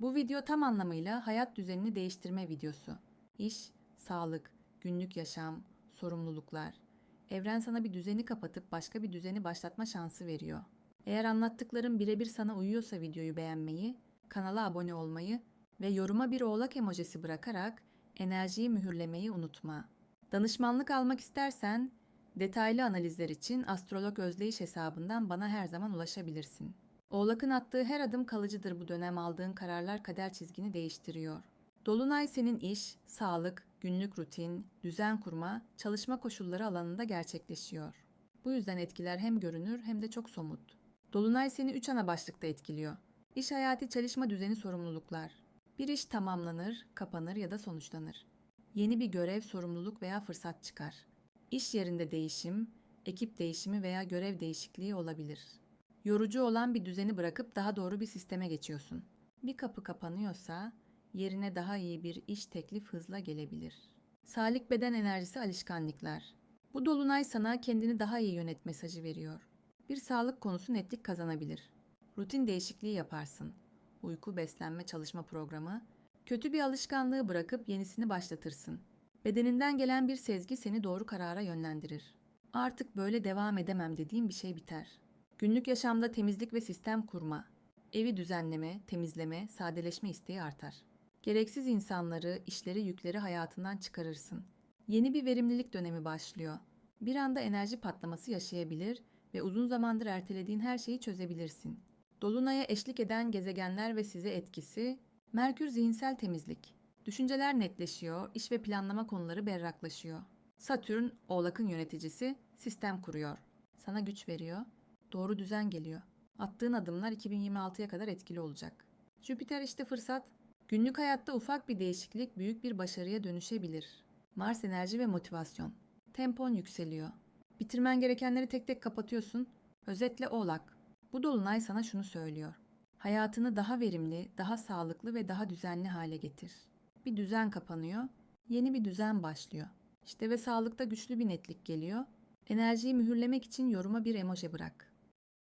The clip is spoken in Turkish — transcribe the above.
Bu video tam anlamıyla hayat düzenini değiştirme videosu. İş, sağlık, günlük yaşam, sorumluluklar. Evren sana bir düzeni kapatıp başka bir düzeni başlatma şansı veriyor. Eğer anlattıklarım birebir sana uyuyorsa videoyu beğenmeyi, kanala abone olmayı ve yoruma bir oğlak emojisi bırakarak enerjiyi mühürlemeyi unutma. Danışmanlık almak istersen detaylı analizler için Astrolog Özdeyiş hesabından bana her zaman ulaşabilirsin. Oğlak'ın attığı her adım kalıcıdır bu dönem aldığın kararlar kader çizgini değiştiriyor. Dolunay senin iş, sağlık, günlük rutin, düzen kurma, çalışma koşulları alanında gerçekleşiyor. Bu yüzden etkiler hem görünür hem de çok somut. Dolunay seni üç ana başlıkta etkiliyor. İş hayatı, çalışma düzeni, sorumluluklar. Bir iş tamamlanır, kapanır ya da sonuçlanır. Yeni bir görev, sorumluluk veya fırsat çıkar. İş yerinde değişim, ekip değişimi veya görev değişikliği olabilir. Yorucu olan bir düzeni bırakıp daha doğru bir sisteme geçiyorsun. Bir kapı kapanıyorsa yerine daha iyi bir iş teklif hızla gelebilir. Sağlık beden enerjisi alışkanlıklar. Bu dolunay sana kendini daha iyi yönet mesajı veriyor. Bir sağlık konusu netlik kazanabilir. Rutin değişikliği yaparsın. Uyku, beslenme, çalışma programı. Kötü bir alışkanlığı bırakıp yenisini başlatırsın. Bedeninden gelen bir sezgi seni doğru karara yönlendirir. Artık böyle devam edemem dediğim bir şey biter. Günlük yaşamda temizlik ve sistem kurma, evi düzenleme, temizleme, sadeleşme isteği artar. Gereksiz insanları, işleri, yükleri hayatından çıkarırsın. Yeni bir verimlilik dönemi başlıyor. Bir anda enerji patlaması yaşayabilir ve uzun zamandır ertelediğin her şeyi çözebilirsin. Dolunay'a eşlik eden gezegenler ve size etkisi Merkür zihinsel temizlik. Düşünceler netleşiyor, iş ve planlama konuları berraklaşıyor. Satürn, Oğlak'ın yöneticisi, sistem kuruyor. Sana güç veriyor, doğru düzen geliyor. Attığın adımlar 2026'ya kadar etkili olacak. Jüpiter işte fırsat. Günlük hayatta ufak bir değişiklik büyük bir başarıya dönüşebilir. Mars enerji ve motivasyon. Tempon yükseliyor. Bitirmen gerekenleri tek tek kapatıyorsun. Özetle Oğlak. Bu dolunay sana şunu söylüyor. Hayatını daha verimli, daha sağlıklı ve daha düzenli hale getir. Bir düzen kapanıyor, yeni bir düzen başlıyor. İşte ve sağlıkta güçlü bir netlik geliyor. Enerjiyi mühürlemek için yoruma bir emoji bırak.